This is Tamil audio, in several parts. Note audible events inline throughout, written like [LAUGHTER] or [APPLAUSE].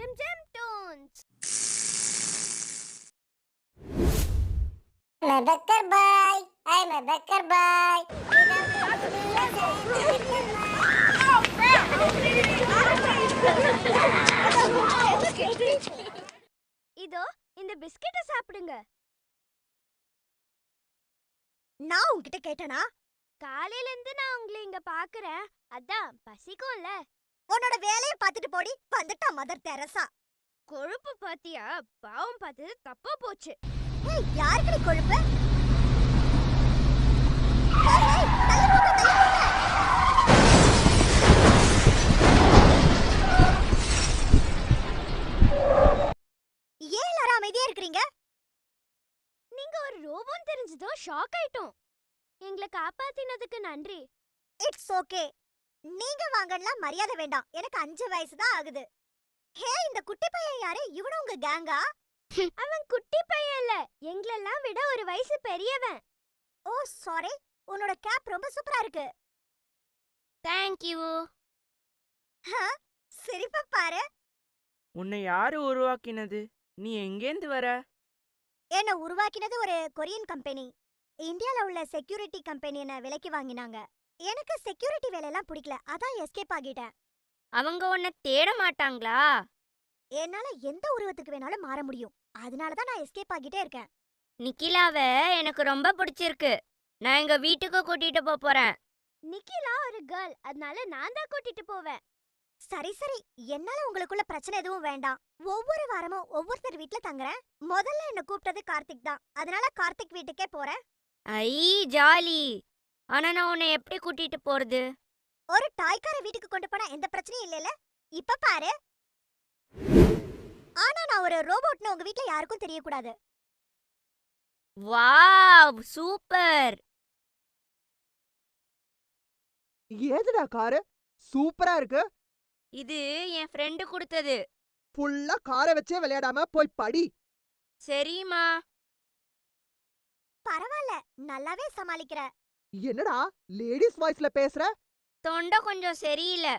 Jim Jim Toons. I'm a Becker boy. I'm a Becker boy. இதோ இந்த பிஸ்கெட்டை சாப்பிடுங்க நான் உன்கிட்ட கேட்டனா காலையில இருந்து நான் உங்களை இங்க பாக்குறேன் அதான் பசிக்கும்ல உன்னோட வேலைய பார்த்துட்டு போடி. வந்துட்டா மதர் தெரசா. கொழுப்பு பாத்தியா? பாவம் பார்த்தது தப்பா போச்சு. ஏய் யாருக்கு நீ கொழுப்பு. ஏன் எல்லாரும் அமைதியா இருக்கிறீங்க? நீங்க ஒரு ரோபோன்னு தெரிஞ்சதும் ஷாக் ஆயிட்டோம். எங்களை காப்பாத்தினதுக்கு நன்றி. இட்ஸ் ஓகே நீங்க வாங்கலாம் மரியாதை வேண்டாம். எனக்கு அஞ்சு வயசு தான் ஆகுது. ஹே இந்த குட்டி பையன் யாரு? இவனும் உங்க கேங்கா? அவன் குட்டி பையன் இல்ல. எங்களெல்லாம் விட ஒரு வயசு பெரியவன். ஓ சாரி. உன்னோட கேப் ரொம்ப சூப்பரா இருக்கு. தேங்க் யூ சிரிப்ப பாரு. உன்னை யாரு உருவாக்கினது? நீ எங்கேந்து வர? என்ன உருவாக்கினது ஒரு கொரியன் கம்பெனி. இந்தியால உள்ள செக்யூரிட்டி கம்பெனி என்ன விலைக்கு வாங்கினாங்க. எனக்கு செக்யூரிட்டி வேலையெல்லாம் பிடிக்கல. அதான் எஸ்கேப் ஆகிட்டேன். அவங்க உன்னை தேட மாட்டாங்களா? என்னால எந்த உருவத்துக்கு வேணாலும் மாற முடியும். அதனால தான் நான் எஸ்கேப் ஆகிட்டே இருக்கேன். நிக்கிலாவ எனக்கு ரொம்ப பிடிச்சிருக்கு. நான் எங்க வீட்டுக்கு கூட்டிட்டு போப் போறேன். நிக்கிலா ஒரு கேர்ள் அதனால நான் தான் கூட்டிட்டு போவேன். சரி சரி. என்னால உங்களுக்குள்ள பிரச்சனை எதுவும் வேண்டாம். ஒவ்வொரு வாரமும் ஒவ்வொருத்தர் வீட்ல தங்குறேன். முதல்ல என்ன கூப்பிட்டது கார்த்திக் தான். அதனால கார்த்திக் வீட்டுக்கே போறேன். ஐ ஜாலி. ஆனா நான் உன்னை எப்படி கூட்டிட்டு போறது? ஒரு டாய்க்கார வீட்டுக்கு கொண்டு போனா எந்த பிரச்சனையும் இல்லைல்ல? இப்ப பாரு. ஆனா நான் ஒரு ரோபோட்னு உங்க வீட்ல யாருக்கும் தெரியக்கூடாது. வாவ்! சூப்பர்! ஏதுடா காரு? சூப்பரா இருக்கு. இது என் ஃப்ரெண்டு கொடுத்தது. ஃபுல்லா காரை வச்சே விளையாடாம போய் படி. சரிம்மா. பரவாயில்ல நல்லாவே சமாளிக்கிற. என்னடா லேடிஸ் வாய்ஸ்ல பேசுற? தொண்டை கொஞ்சம் சரியில்லை.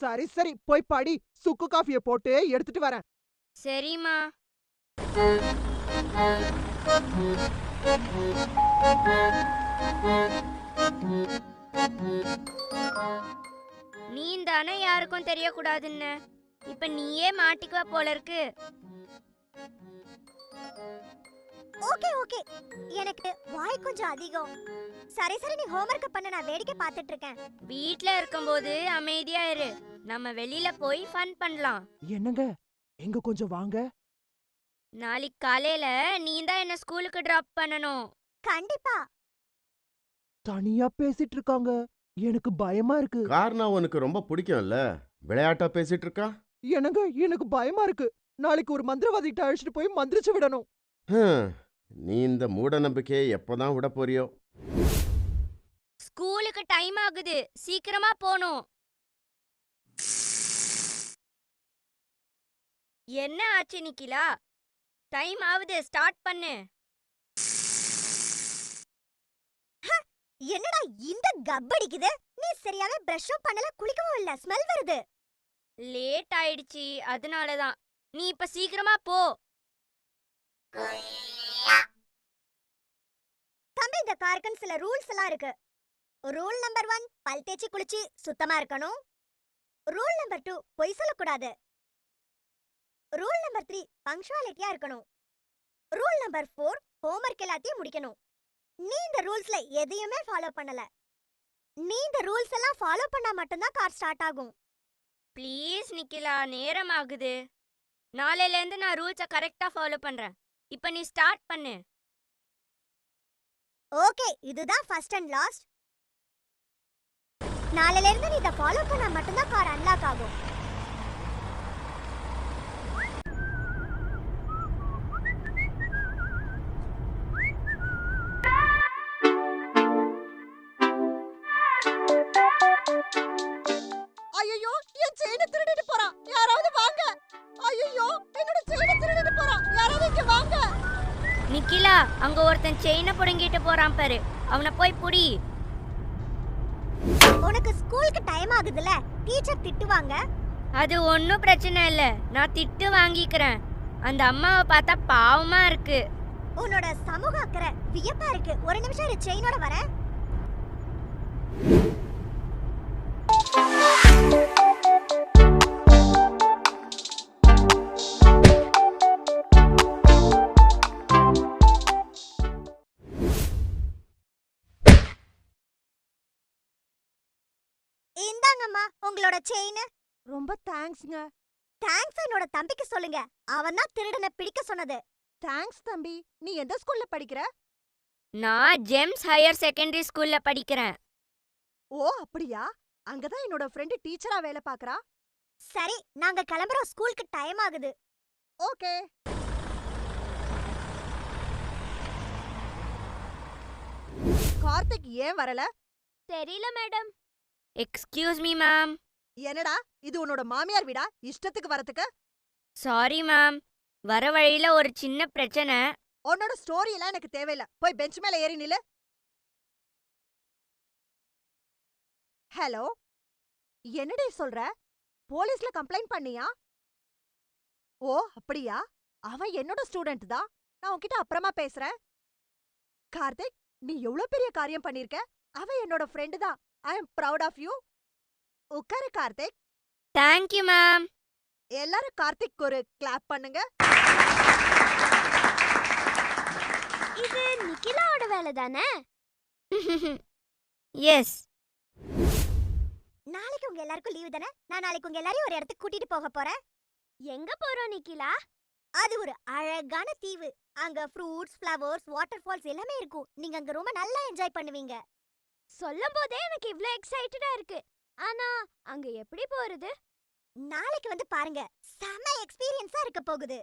சரி சரி போய் படி. சுக்கு காஃபிய போட்டு எடுத்துட்டு வரேன். சரிம்மா. நீ தானே யாருக்கும் தெரியக்கூடாதுன்னு. இப்ப நீயே மாட்டிக்குவ போல இருக்கு ஓகே ஓகே. எனக்கு வாய் கொஞ்சம் அதிகம். சரி சரி நீ ஹோம்வொர்க் பண்ண. நான் வேடிக்கை பார்த்துட்டு இருக்கேன் வீட்ல இருக்கும்போது அமைதியா இரு. நம்ம வெளியில போய் ஃபன் பண்ணலாம். என்னங்க? எங்க கொஞ்சம் வாங்க. நாளைக்கு காலையில நீ தான் என்ன ஸ்கூலுக்கு டிராப் பண்ணணும். கண்டிப்பா. தனியா பேசிட்டு இருக்காங்க எனக்கு பயமா இருக்கு. கார்னா உனக்கு ரொம்ப பிடிக்கும்ல? விளையாட்டா பேசிட்டு இருக்கா என்னங்க? எனக்கு பயமா இருக்கு. நாளைக்கு ஒரு மந்திரவாதிகிட்ட அழைச்சிட்டு போய் மந்திரிச்சு விடணும். ஹம், நீ இந்த மூட நம்பிக்கையை எப்பதான் விட போறியோ? டைம் ஆகுது. சீக்கிரமா போணும். என்ன ஆச்சு நிக்கிலா? டைம் ஆகுது. ஸ்டார்ட் பண்ணு. என்னடா இந்த கப்படிக்குது நீ சரியாவே பிரஷும் பண்ணல குளிக்கவும் இல்ல. ஸ்மெல் வருது. லேட் ஆயிடுச்சு. அதனால தான் நீ இப்ப சீக்கிரமா போ. தம்பி இந்த காருக்குன்னு சில ரூல்ஸ் எல்லாம் இருக்கு. ரூல் நம்பர் ஒன் பல் தேய்ச்சி குளிச்சு சுத்தமா இருக்கணும். ரூல் நம்பர் டூ பொய் சொல்லக்கூடாது. ரூல் நம்பர் த்ரீ பங்க்சுவாலிட்டியா இருக்கணும். ரூல் நம்பர் ஃபோர் ஹோம்ஒர்க் எல்லாத்தையும் முடிக்கணும். நீ இந்த ரூல்ஸ்ல எதையுமே ஃபாலோ பண்ணல. நீ இந்த ரூல்ஸ் எல்லாம் ஃபாலோ பண்ணா மட்டும்தான் கார் ஸ்டார்ட் ஆகும். ப்ளீஸ் நிக்கிலா நேரம் ஆகுது. நாளையில இருந்து நான் ரூல்ஸை கரெக்டா ஃபாலோ பண்றேன். இப்ப நீ ஸ்டார்ட் பண்ணு. ஓகே இதுதான் ஃபர்ஸ்ட் அண்ட் லாஸ்ட் நாளையில இருந்து நீ இதை ஃபாலோ பண்ணா மட்டும்தான் கார் அன்லாக் ஆகும். ஐயோ என் செயினை திருடிட்டு போறான் யாராவது வாங்க. ஐயோ என்னோட செயினை திருடிட்டு போறான் யாராவது இங்க வாங்க. நிக்கிலா அங்க ஒருத்தன் செயினை புடுங்கிட்டு போறான் பாரு. அவனை போய் புடி. உனக்கு ஸ்கூலுக்கு டைம் ஆகுதுல டீச்சர் திட்டுவாங்க. அது ஒன்றும் பிரச்சனை இல்லை. நான் திட்டு வாங்கிக்கிறேன். அந்த அம்மாவை பார்த்தா பாவமா இருக்கு. உன்னோட சமூக அக்கறை வியப்பா இருக்கு. ஒரு நிமிஷம் செயினோட வரேன். இந்தாங்கம்மா உங்களோட செயின். ரொம்ப தேங்க்ஸ்ங்க. தேங்க்ஸ் என்னோட தம்பிக்கு சொல்லுங்க. அவன் தான் திருடனை பிடிக்க சொன்னது. தேங்க்ஸ் தம்பி நீ எந்த ஸ்கூல்ல படிக்கிற? நான் ஜெம்ஸ் ஹையர் செகண்டரி ஸ்கூல்ல படிக்கிறேன். ஓ அப்படியா? அங்கதான் என்னோட ஃப்ரெண்டு டீச்சரா வேலை பாக்குறா? சரி நாங்க கிளம்புறோம். ஸ்கூலுக்கு டைம் ஆகுது. ஓகே. கார்த்திக் ஏன் வரல? தெரியல மேடம். எக்ஸ்கியூஸ் மீ மேம் என்னடா? இது உன்னோட மாமியார் வீடா? இஷ்டத்துக்கு வரதுக்கு சாரி மேம் வர வழியில ஒரு சின்ன பிரச்சனை. உன்னோட ஸ்டோரி எல்லாம் எனக்கு தேவையில்ல. போய் பெஞ்ச் மேல ஏறி நில்லு. ஹலோ என்னடி சொல்ற? போலீஸ்ல கம்ப்ளைண்ட் பண்ணியா? ஓ அப்படியா? அவன் என்னோட ஸ்டூடெண்ட் தான். நான் உன்கிட்ட அப்புறமா பேசுறேன். கார்த்திக் நீ எவ்வளவு பெரிய காரியம் பண்ணிருக்க? அவன் என்னோட ஃப்ரெண்டு தான். I am proud of you உட்காரு கார்த்திக். தேங்க்யூ மேம் எல்லாரும் கார்த்திக் ஒரு கிளாப் பண்ணுங்க. இது நிக்கிலாவோட வேலை தானே? [LAUGHS] எஸ் நாளைக்கு உங்க எல்லாருக்கும் லீவு தானே? நான் நாளைக்கு உங்க எல்லாரையும் ஒரு இடத்துக்கு கூட்டிட்டு போக போறேன். எங்க போறோம் நிக்கிலா? அது ஒரு அழகான தீவு. அங்க ஃப்ரூட்ஸ் ஃப்ளவர்ஸ் வாட்டர் ஃபால்ஸ் எல்லாமே இருக்கும். நீங்க அங்க ரொம்ப நல்லா என்ஜாய் பண்ணுவீங்க. சொல்லும் போதே எனக்கு இவ்ளோ எக்ஸைட்டடா இருக்கு. ஆனா அங்க எப்படி போறது? நாளைக்கு வந்து பாருங்க. செம எக்ஸ்பீரியன்ஸா இருக்க போகுது.